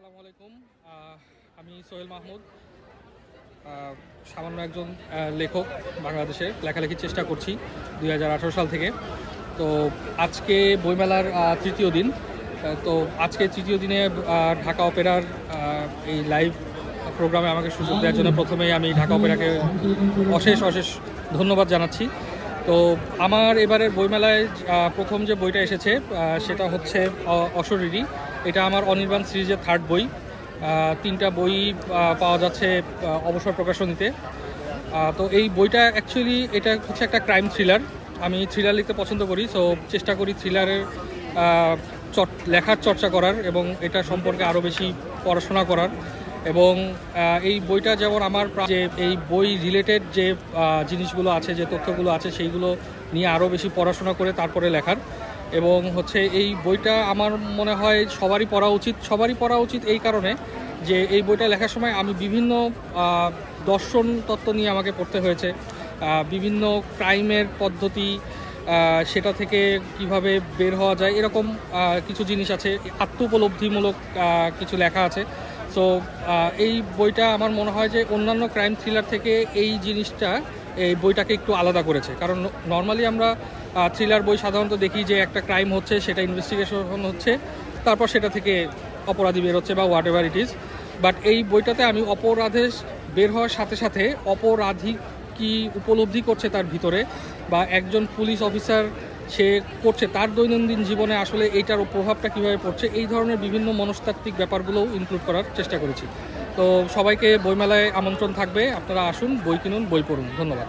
আলাইকুম। আমি সোহেল মাহমুদ। সামান্য একজন লেখক বাংলাদেশে লেখালেখির চেষ্টা করছি দু হাজার আঠেরো সাল থেকে। তো আজকে বইমেলার তৃতীয় দিন। তো আজকে তৃতীয় দিনে ঢাকা অপেরার এই লাইভ প্রোগ্রামে আমাকে সুযোগ দেওয়ার জন্য প্রথমেই আমি ঢাকা অপেরাকে অশেষ অশেষ ধন্যবাদ জানাচ্ছি। তো আমার এবারের বইমেলায় প্রথম যে বইটা এসেছে সেটা হচ্ছে অশরীরী এটা আমার অনির্বাণ সিরিজের থার্ড বই। তিনটা বই পাওয়া যাচ্ছে অবসর প্রকাশনীতে। তো এই বইটা অ্যাকচুয়ালি এটা হচ্ছে একটা ক্রাইম থ্রিলার আমি থ্রিলার লিখতে পছন্দ করি সো চেষ্টা করি থ্রিলারের লেখার চর্চা করার এবং এটা সম্পর্কে আরও বেশি পড়াশোনা করার। এবং এই বইটা যেমন আমার যে এই বই রিলেটেড যে জিনিসগুলো আছে, যে তথ্যগুলো আছে, সেইগুলো নিয়ে আরও বেশি পড়াশোনা করে তারপরে লেখার। এবং হচ্ছে এই বইটা আমার মনে হয় সবারই পড়া উচিত সবারই পড়া উচিত এই কারণে যে এই বইটা লেখার সময় আমি বিভিন্ন দর্শন তত্ত্ব নিয়ে আমাকে পড়তে হয়েছে বিভিন্ন ক্রাইমের পদ্ধতি সেটা থেকে কীভাবে বের হওয়া যায় এরকম কিছু জিনিস আছে আত্মোপলব্ধিমূলক আহ, কিছু লেখা আছে। সো এই বইটা আমার মনে হয় যে অন্যান্য ক্রাইম থ্রিলার থেকে এই জিনিসটা এই বইটাকে একটু আলাদা করেছে। কারণ নর্মালি আমরা থ্রিলার বই সাধারণত দেখি যে একটা ক্রাইম হচ্ছে, সেটা ইনভেস্টিগেশন হচ্ছে, তারপর সেটা থেকে অপরাধী বের হচ্ছে বা whatever it is but এই বইটাতে আমি অপরাধে বের হওয়ার সাথে সাথে অপরাধী কি উপলব্ধি করছে তার ভিতরে বা একজন পুলিশ অফিসার সে করছে তার দৈনন্দিন জীবনে আসলে এইটার প্রভাবটা কীভাবে পড়ছে, এই ধরনের বিভিন্ন মনস্তাত্ত্বিক ব্যাপারগুলোও ইনক্লুড করার চেষ্টা করেছি। তো সবাইকে বইমেলায় আমন্ত্রণ থাকবে। আপনারা আসুন বই কিনুন বই পড়ুন। ধন্যবাদ।